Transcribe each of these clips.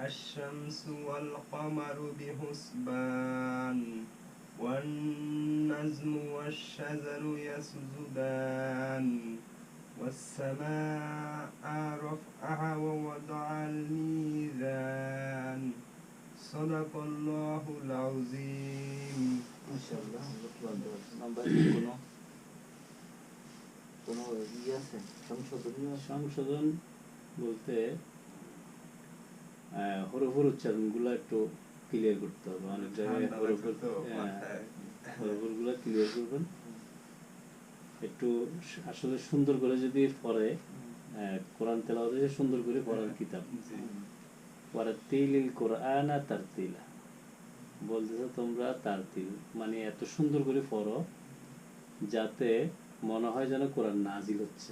الشمس والقمر بحسبان والنجم والشجر يسجدان والسماء رفعها ووضع الميزان صدق الله العظيم মাশাআল্লাহ, আল্লাহ নাম্বার কোনো কোনো ইয়ে আছে সংশোধনীয় সংশোধন বলতে আহ, হরফের উচ্চারণগুলো একটু ক্লিয়ার করতে হবে। অনেক জায়গায় হরফের ক্লিয়ার করবেন। একটু আসলে সুন্দর করে যদি পড়ে কোরআন তেলাওয়াতে সুন্দর করে পড়ার কিতাব। জি। ওয়ারাতিলিল কোরআনা তারতিলা। বলতেছে তোমরা তারতিল মানে এত সুন্দর করে পড়ো যাতে মনে হয় যেন কোরআন নাজিল হচ্ছে।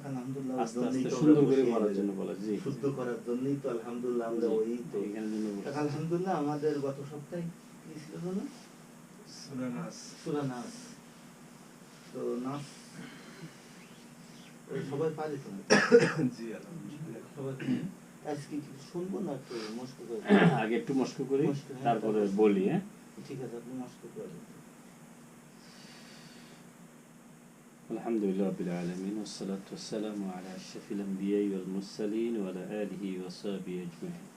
আলহামদুলিল্লাহ ওর আস্তে জন্যই আস্তে তো সুন্দর করে বসিয়ে জন্য বলা জি শুদ্ধ করার জন্যই তো আলহামদুলিল্লাহ আমরা ওই তো। এইখানের জন্য বলা। টাকা আলহামদুলিল্লাহ আমাদের গত সপ্তাহে কি ছিল জানো সূরা নাস। সুরা নাচ তো নাচ সবাই পারে তো? জি আলহামদুলিল্লাহ। সবাই আজকে কি শুনব না একটু মস্ত করে? আগে একটু মস্ক করি মস্ক, হ্যাঁ, তারপরে বলি হ্যাঁ? ঠিক আছে আপনি মস্ত করে الحمد لله رب العالمين والصلاة والسلام على أشرف الأنبياء والمرسلين وعلى آله وصحبه أجمعين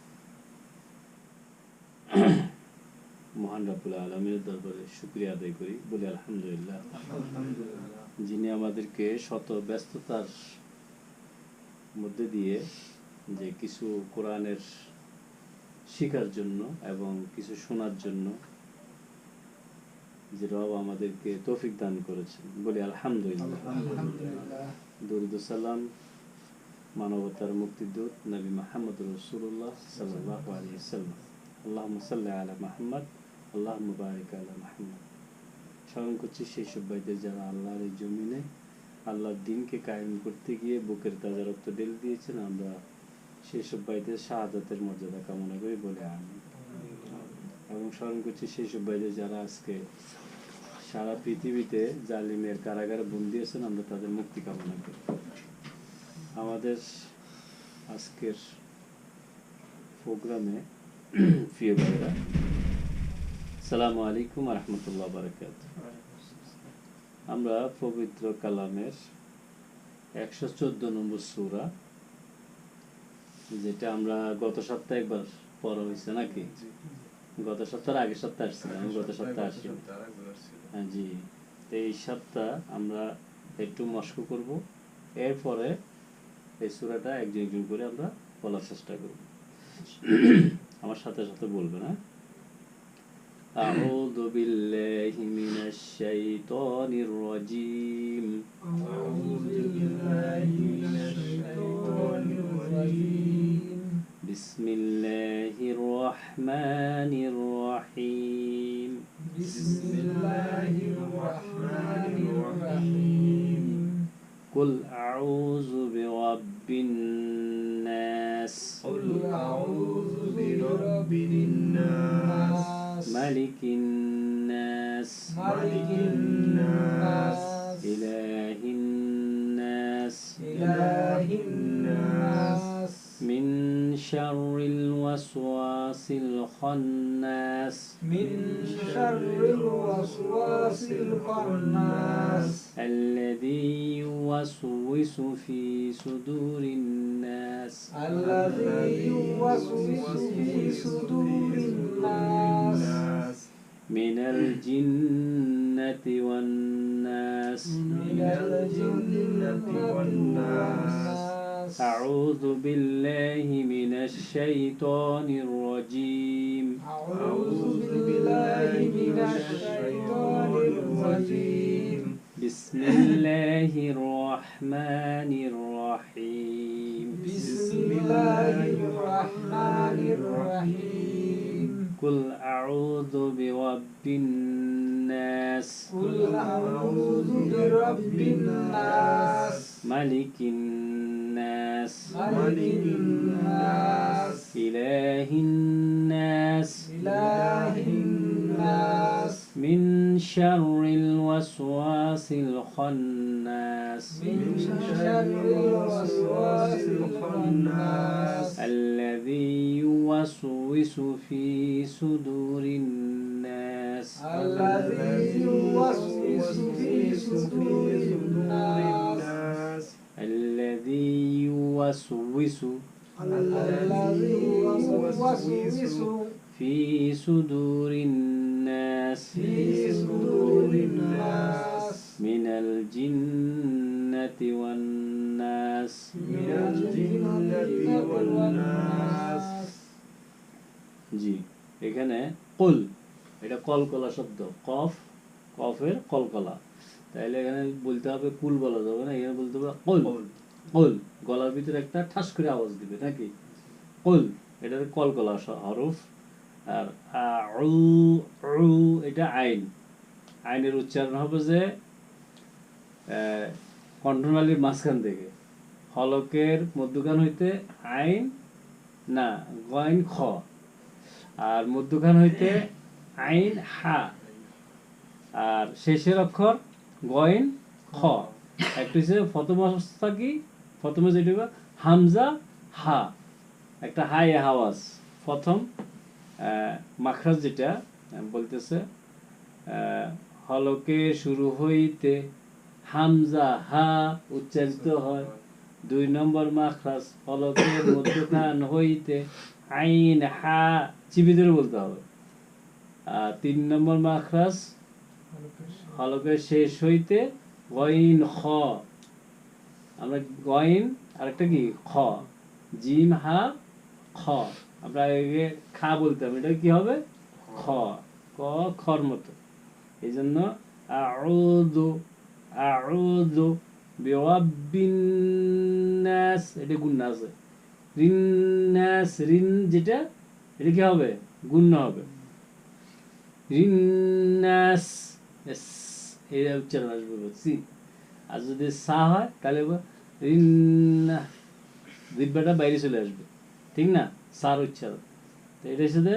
মহান রাব্বুল আলমীর দরবারে শুক্রিয়া আদায় করি বলি আলহামদুলিল্লাহ আলহামদুলিল্লাহ যিনি আমাদেরকে শত ব্যস্ততার মধ্যে দিয়ে যে কিছু কোরআনের শেখার জন্য এবং কিছু শোনার জন্য যে রব আমাদেরকে তৌফিক দান করেছেন। বলি আলহামদুলিল্লাহ। দরুদ সালাম মানবতার মুক্তিদূত নবী মাহমদ রসুল্লাহ সাল্লাহ আলী সাল্লাম। আল্লাহ সাল্লাহ আলা মাহমদ আল্লাহ মুবারিক আলা মাহমদ স্মরণ করছি সেই সব ভাইদের যারা আল্লাহর এই জমিনে আল্লাহর দিনকে কায়েম করতে গিয়ে বুকের তাজা রক্ত ঢেলে দিয়েছেন আমরা সেই সব ভাইদের শাহাদাতের মর্যাদা কামনা করি বলে আমি এবং স্মরণ করছি সেই সব ভাইদের যারা আজকে সারা পৃথিবীতে জালিমের কারাগারে বন্দি আছেন, আমরা তাদের মুক্তি কামনা করি। আমাদের আজকের প্রোগ্রামে প্রিয় ভাইরা সালামু আলাইকুম রহমতুল্লাহ বারকাত আমরা পবিত্র কালামের একশো চোদ্দ নম্বর সুরা, যেটা আমরা গত সপ্তাহে একবার পড়া হয়েছে নাকি? গত সপ্তাহের আগের সপ্তাহে আসছিলাম আমি গত সপ্তাহে আসি সপ্তাহে আরেকবার আসছিল। হ্যাঁ জি তো এই সপ্তাহ আমরা একটু মস্ক করব এরপরে এই সুরাটা একজন একজন করে আমরা বলার চেষ্টা করব আমার সাথে সাথে বলবেন হ্যাঁ أعوذ بالله من الشيطان الرجيم أعوذ بالله من الشيطان الرجيم بسم الله الرحمن الرحيم. بسم الله الرحمن الرحيم. قل أعوذ برب الناس. قل أعوذ برب الناس. ملك الناس. ملك الناس. شر الوسواس الخناس. من شر الوسواس الخناس. الذي يوسوس في صدور الناس. الذي يوسوس في صدور الناس. من الجنة والناس. من الجنة والناس. أعوذ بالله من الشيطان الرجيم. أعوذ بالله من الشيطان الرجيم. بسم الله الرحمن الرحيم. بسم الله الرحمن الرحيم. قل أعوذ برب الناس. قل أعوذ برب الناس. ملك الناس. الناس. ملك الناس. إله الناس. إله الناس. من شر الوسواس الخناس. من شر الوسواس الخناس. الذي يوسوس في صدور الناس. الذي يوسوس في صدور الناس. يوسوس الذي يوسوس في صدور الناس في صدور الناس من الجنة والناس من الجنة والناس জি এখানে কুল এটা কলকলা শব্দ কফ কফের কলকলা তাইলে এখানে বলতে হবে কুল বলা যাবে না এখানে বলতে হবে কুল কুল, গলার ভিতরে একটা ঠাস করে আওয়াজ দিবে, নাকি? কুল এটা কলকলা স- হরফ, আর এটা আইন। আইনের উচ্চারণ হবে যে কণ্ঠনালীর মাঝখান থেকে। হলকের মধ্যখান হইতে আইন, না গইন খ। আর মধ্যখান হইতে আইন, হা। আর শেষের অক্ষর গয়েন, খ। একটা হচ্ছে অবস্থা কি? প্রথমে যেটা হবে হামজা, হা। একটা হাই হাওয়াজ প্রথম মাখরাজ যেটা বলতেছে হলকে শুরু হইতে হামজা, হা উচ্চারিত হয়। দুই নম্বর মাখরাজ, হলকের মধ্যখান হইতে আইন, হা, চিবি ধরে বলতে হবে। আর তিন নম্বর মাখরাজ, হলকের শেষ হইতে গইন, খ। আমরা গইন, আরেকটা কি? খ। জিম হা, খ। আমরা একে খা বলতাম, এটা কি হবে? খ। ক, খর মতো। এই জন্য আউযু আউযু বিরাব্বিন নাস, এটা গুন্না আছে। রিন নাস, রিন যেটা, এটা কি হবে? গুণ্য হবে। রিন নাস, এস এই উচ্চারণ আসবে বুঝছি আর যদি সা হয় তাহলে বলবো রিন্না দিব্যাটা বাইরে চলে আসবে ঠিক না সার উচ্চারণ তো এটা সাথে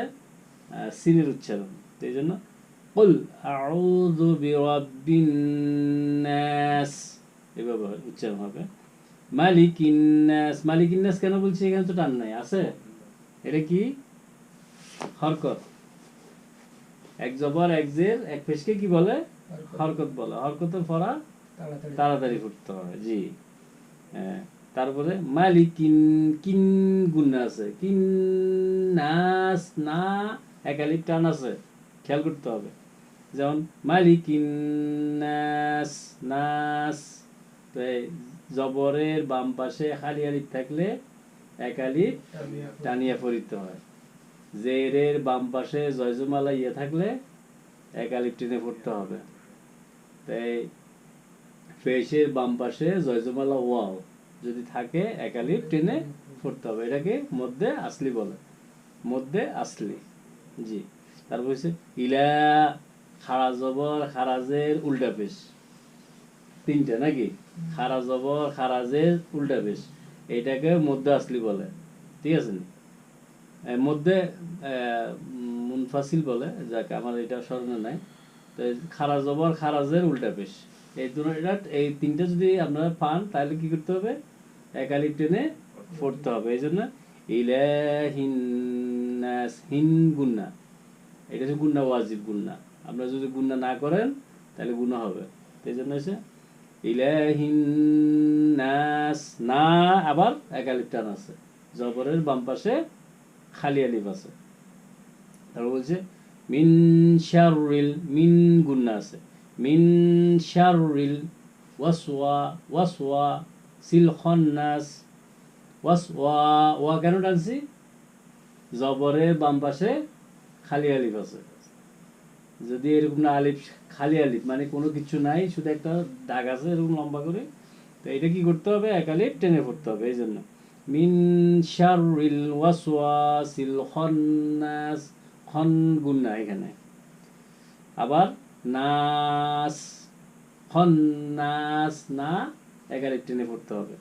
সিনের উচ্চারণ তো এই জন্য قل أعوذ برب الناس এভাবে উচ্চারণ হবে মালিক ইন্নাস মালিক ইন্নাস কেন বলছি এখানে তো টান নাই আছে এটা কি হরকত এক জবর এক জের এক পেশকে কি বলে হরকত বলে হরকতের ফরা তাড়াতাড়ি। করতে হবে জি। হ্যাঁ তারপরে মালিকিন কিন গুন্না আছে কিন নাস না একালিপ টান আছে খেয়াল করতে হবে। যেমন মালিকিন নাস নাস জবরের বাম পাশে খালি আলিপ থাকলে একালিপ টানিয়া পড়িতে হয়। জেরের বাম পাশে জয়জমালা ইয়ে থাকলে একালিপ টেনে পড়তে হবে। তাই ফেসের বাম পাশে জয়জমালা ওয়াও। যদি থাকে একালিপ টেনে পড়তে হবে। এটাকে মধ্যে আসলি বলে। মধ্যে আসলি। জি। তারপর হচ্ছে ইলা, খারা জবর, খারাজের উল্টা পেশ। তিনটা নাকি? খারা জবর, খারাজের উল্টা পেশ। এটাকে মধ্যে আসলি বলে। ঠিক আছে মধ্যে মুনফাসিল বলে, যাকে, আমার এটা স্মরণে নাই। তো খারা জবর, খারাজের উল্টা পেশ। এই দুটো এই তিনটা যদি আপনারা পান, তাহলে কি করতে হবে? একালি টেনে পড়তে হবে। এই জন্য ইলাহিন্নাস হিন গুন্না। এটা হচ্ছে গুন্না, ওয়াজিব গুন্না। আপনারা যদি গুন্না না করেন, তাহলে গুণা হবে। এই জন্য হচ্ছে ইলাহিন্নাস না, আবার একালিপ টান আছে। জবরের বাম পাশে খালি আলিফ আছে। তারপর বলছে, মিন শাররিল, মিন গুন্না আছে। মিন শাররিল ওয়াসওয়া ওয়াসওয়া সিল খন্নাস ওয়াসওয়া, ওয়া কেন টানছি? জবরের বাম পাশে খালি আলিফ আছে। যদি এরকম না আলিফ, খালি আলিফ মানে কোনো কিছু নাই, শুধু একটা দাগ আছে এরকম লম্বা করে, তো এটা কি করতে হবে? এক আলিফ টেনে পড়তে হবে, এই জন্য। মিন শাররিল ওয়াসওয়াসিল খন্নাস খন গুন্না এখানে। আবার নাস খন নাস, না এগারো টেনে পড়তে হবে।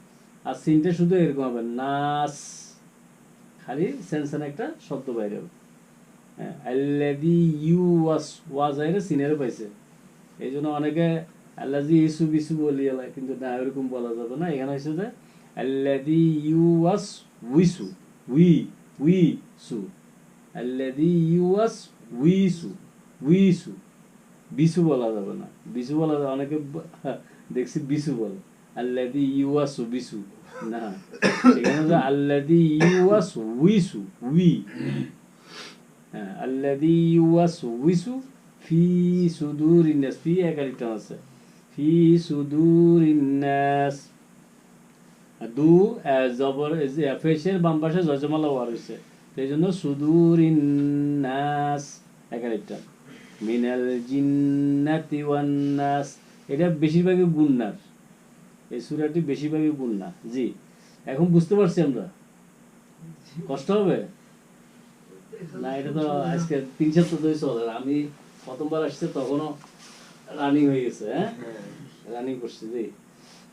আর সিনটা শুধু এরকম হবে, নাস। খালি সেন্সন একটা শব্দ বাইরে হবে। হ্যাঁ আল্লাদি ইউ ওয়াস, ওয়াজ আইরে সিনের পাইছে। এই জন্য অনেকে আল্লাজি ইসু বিসু বলি কিন্তু না, এরকম বলা যাবে না। এখানে হয়েছে যে আল্লাদি ইউ ওয়াস উইসু, উই উই সু আল্লাদি ইউ ওয়াস উইসু উইসু। বিসু বলা যাবে না। বিসু বলা যাবে অনেকে দেখছি বিসু বলে। আল্লাদি ইউ ওয়াস বিসু। না। এখানে যে আল্লাদি ইউ ওয়াস উইসু, উই। হ্যাঁ উইসু ফি সুদুর ইন্নাস ফি আছে। ফি সুদুর ইন্নাস দু জবর ফেসের বাম পাশে জজমালা ওয়ার হয়েছে সেই জন্য সুদুর ইন্নাস একাধিকটা মিনাল জিন্নাতি ওয়ান নাস এটা বেশিরভাগই গুন্নার এই সুরাটি বেশিরভাগই গুন্না জি এখন বুঝতে পারছি আমরা কষ্ট হবে না এটা তো আজকে তিন সপ্তাহ ধরে চলে আমি প্রথমবার আসছে তখনও রানিং হয়ে গেছে হ্যাঁ রানিং করছি জি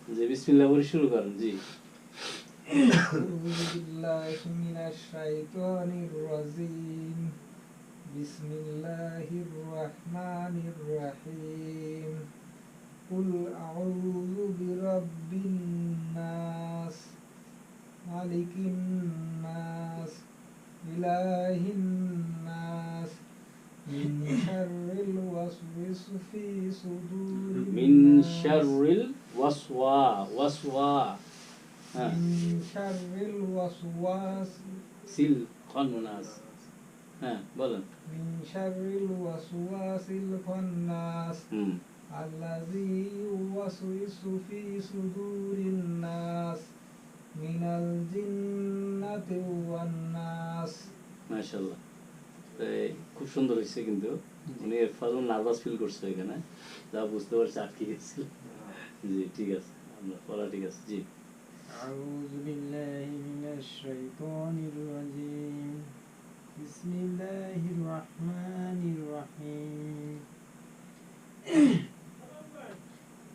যে বিসমিল্লাহ করে শুরু করেন জি أعوذ بالله من الشيطان الرجيم بسم الله الرحمن الرحيم. قل أعوذ برب الناس ملك الناس إله الناس من شر الوسوس في صدور الناس. من شر الوسوا من شر الوسواس. سلقان الناس. হ্যাঁ বলেন من شر الوسواس الخناس হুম الذي يوسوس في صدور الناس من الجنة والناس মাশাআল্লাহ এই খুব সুন্দর হয়েছে কিন্তু উনি ফাজল নার্ভাস ফিল করছে এখানে যা বুঝতে পারছি আটকে গেছিল জি ঠিক আছে আমরা পড়া ঠিক আছে জি أعوذ بالله من الشيطان الرجيم بسم الله الرحمن الرحيم.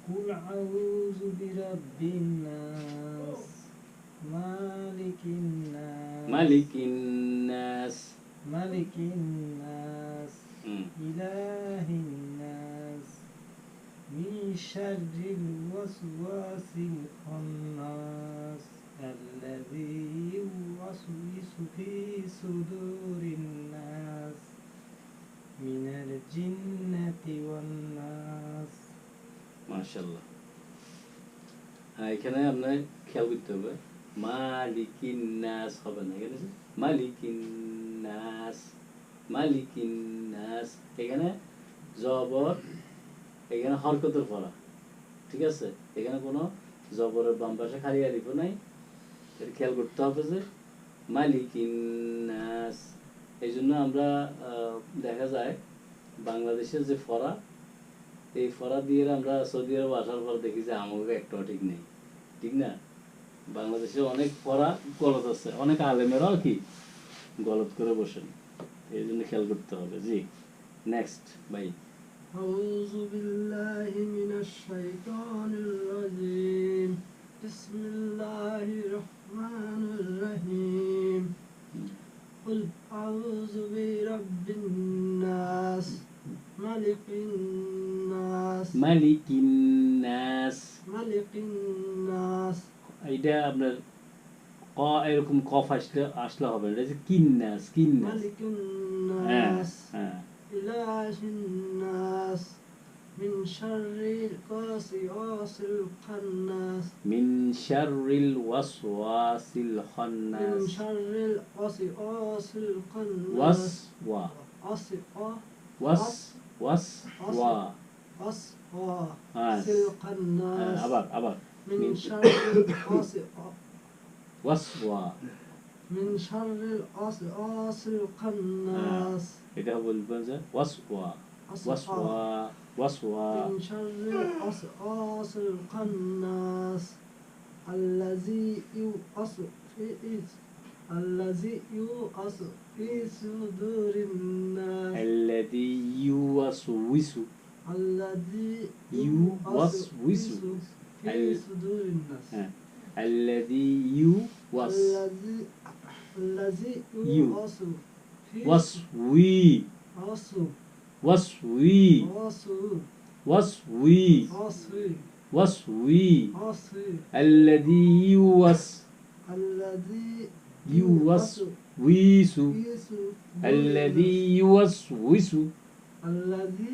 قل أعوذ برب الناس. مالك الناس. مالك الناس. مالك الناس. إله الناس. من شر الوسواس الخناس. الذي يوسوس في صدور الناس من الجنة والناس মাশাল্লাহ হ্যাঁ এখানে আপনার খেয়াল করতে হবে মালিকিন নাস হবে না এখানে যে মালিকিন নাস মালিকিন নাস এখানে জবর এখানে হরকতের পড়া ঠিক আছে এখানে কোনো জবরের বাম পাশে খালি আলিফও নাই এটা খেয়াল করতে হবে যে মালিকিন নাস এই জন্য আমরা আহ, দেখা যায় বাংলাদেশের যে ফরা এই ফরা দিয়ে আমরা সৌদি আরব আসার পর দেখি যে আমাকে একটাও ঠিক নেই ঠিক না বাংলাদেশে অনেক ফরা গলত আছে অনেক আলেমেরাও কি গলত করে বসেন এই জন্য খেয়াল করতে হবে জি নেক্সট ভাই أعوذ بالله من الشيطان الرجيم بسم الله الرحمن الرحيم قل أعوذ برب الناس ملك الناس মালিকিন নাস ملك الناس এইটা আপনার ক এরকম কফ আসলে আসলে হবে না। এটা যে কিন্নাস কিন্নাস ملك হ্যাঁ الناس হ্যাঁ إله الناس من شر الوسواس الخناس من شر الوسواس الخناس. آه. آه، من شر الوسواس الخناس وس و وس وس وس و الخناس أبر أبر من شر الوسواس من شر الوسواس الخناس إذا هو البنزة وسوا. وسوا. وصوى من شر الوسواس القناص الذي يوقص في الذي يوقص في صدور الناس. الذي يوسوس. الذي يوسوس. في صدور الناس. الذي يوس الذي يوس وصوي وصو وسوي وسوي وسوي الذي يوص الذي يوسوس. الذي يوسوس. الذي